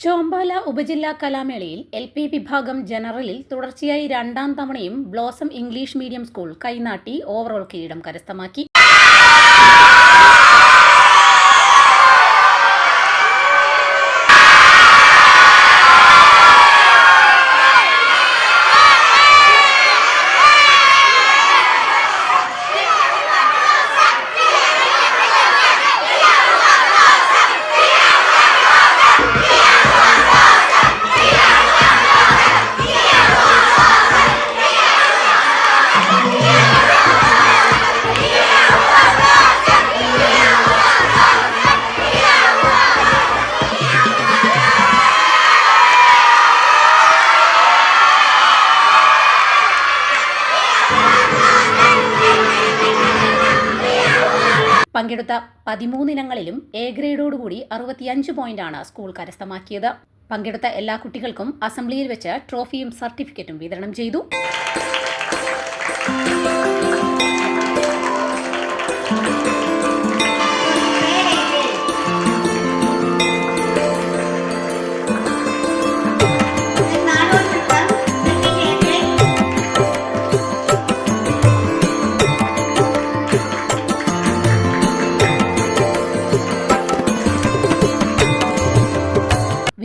ചോമ്പാല ഉപജില്ലാ കലാമേളയിൽ L P വിഭാഗം ജനറലിൽ തുടർച്ചയായി രണ്ടാം തവണയും Blossom English medium school Kainatti overall കിരീടം കരസ്ഥമാക്കി. പങ്കെടുത്ത പതിമൂന്നിനങ്ങളിലും എ ഗ്രേഡോടുകൂടി അറുപത്തിയഞ്ച് പോയിന്റാണ് സ്കൂൾ കരസ്ഥമാക്കിയത്. പങ്കെടുത്ത എല്ലാ കുട്ടികൾക്കും അസംബ്ലിയിൽ വെച്ച് ട്രോഫിയും സർട്ടിഫിക്കറ്റും വിതരണം ചെയ്തു.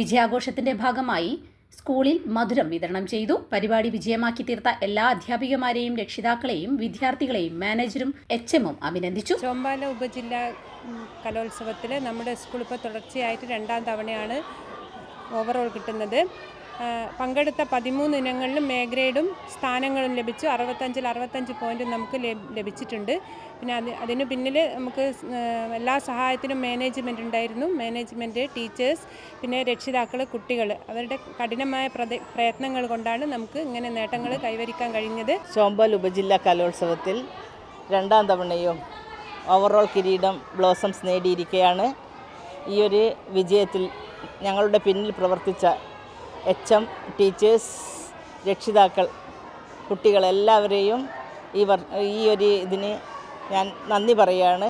വിജയാഘോഷത്തിന്റെ ഭാഗമായി സ്കൂളിൽ മധുരം വിതരണം ചെയ്തു. പരിപാടി വിജയമാക്കി തീർത്ത എല്ലാ അധ്യാപികമാരെയും രക്ഷിതാക്കളെയും വിദ്യാർത്ഥികളെയും മാനേജരും എച്ച് എമ്മും അഭിനന്ദിച്ചു. ചോമ്പാല ഉപജില്ലാ കലോത്സവത്തിൽ നമ്മുടെ സ്കൂൾ ഇപ്പോൾ തുടർച്ചയായിട്ട് രണ്ടാം തവണയാണ് ഓവറോൾ കിട്ടുന്നത്. പങ്കെടുത്ത പതിമൂന്ന് ഇനങ്ങളിലും എ ഗ്രേഡും സ്ഥാനങ്ങളും ലഭിച്ചു. അറുപത്തഞ്ചിൽ അറുപത്തഞ്ച് പോയിന്റും നമുക്ക് ലഭിച്ചിട്ടുണ്ട്. പിന്നെ അത് അതിന് പിന്നിൽ നമുക്ക് എല്ലാ സഹായത്തിനും മാനേജ്മെന്റ് ഉണ്ടായിരുന്നു. മാനേജ്മെന്റ് ടീച്ചേഴ്സ് പിന്നെ രക്ഷിതാക്കൾ കുട്ടികൾ അവരുടെ കഠിനമായ പ്രയത്നങ്ങൾ കൊണ്ടാണ് നമുക്ക് ഇങ്ങനെ നേട്ടങ്ങൾ കൈവരിക്കാൻ കഴിഞ്ഞത്. ചോമ്പൽ ഉപജില്ലാ കലോത്സവത്തിൽ രണ്ടാം തവണയും ഓവറോൾ കിരീടം ബ്ലോസംസ് നേടിയിരിക്കുകയാണ്. ഈ ഒരു വിജയത്തിൽ ഞങ്ങളുടെ പിന്നിൽ പ്രവർത്തിച്ച എച്ച് എം ടീച്ചേഴ്സ് രക്ഷിതാക്കൾ കുട്ടികളെല്ലാവരെയും ഈ ഈ ഒരു ഇതിന് ഞാൻ നന്ദി പറയുകയാണ്.